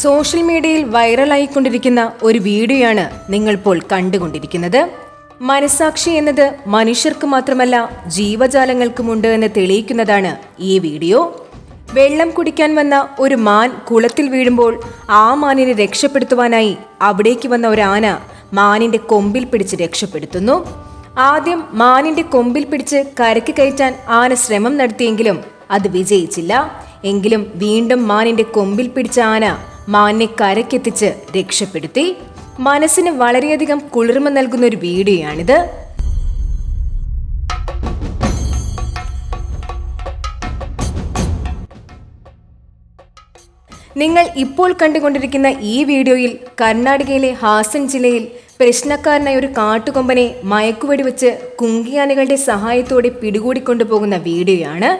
Social മീഡിയയിൽ വൈറലായിക്കൊണ്ടിരിക്കുന്ന ഒരു വീഡിയോയാണ് നിങ്ങളിപ്പോൾ കണ്ടുകൊണ്ടിരിക്കുന്നത്. മനസാക്ഷി എന്നത് മനുഷ്യർക്ക് മാത്രമല്ല ജീവജാലങ്ങൾക്കുമുണ്ട് എന്ന് തെളിയിക്കുന്നതാണ് ഈ വീഡിയോ. വെള്ളം കുടിക്കാൻ വന്ന ഒരു മാൻ കുളത്തിൽ വീഴുമ്പോൾ ആ മാനിനെ രക്ഷപ്പെടുത്തുവാനായി അവിടേക്ക് വന്ന ഒരു ആന മാനിന്റെ കൊമ്പിൽ പിടിച്ച് രക്ഷപ്പെടുത്തുന്നു. ആദ്യം മാനിന്റെ കൊമ്പിൽ പിടിച്ച് കരക്ക് കയറ്റാൻ ആന ശ്രമം നടത്തിയെങ്കിലും അത് വിജയിച്ചില്ല. എങ്കിലും വീണ്ടും മാനിന്റെ കൊമ്പിൽ പിടിച്ച ആന മാനിനെ കരക്കെത്തിച്ച് രക്ഷപ്പെടുത്തി. മനസ്സിന് വളരെയധികം കുളിർമ നൽകുന്ന ഒരു വീഡിയോയാണിത്. നിങ്ങൾ ഇപ്പോൾ കണ്ടുകൊണ്ടിരിക്കുന്ന ഈ വീഡിയോയിൽ കർണാടകയിലെ ഹാസൻ ജില്ലയിൽ പ്രശ്നക്കാരനായ ഒരു കാട്ടുകൊമ്പനെ മയക്കുവെടിവെച്ച് കുങ്കിയാനകളുടെ സഹായത്തോടെ പിടികൂടിക്കൊണ്ടുപോകുന്ന വീഡിയോയാണ്.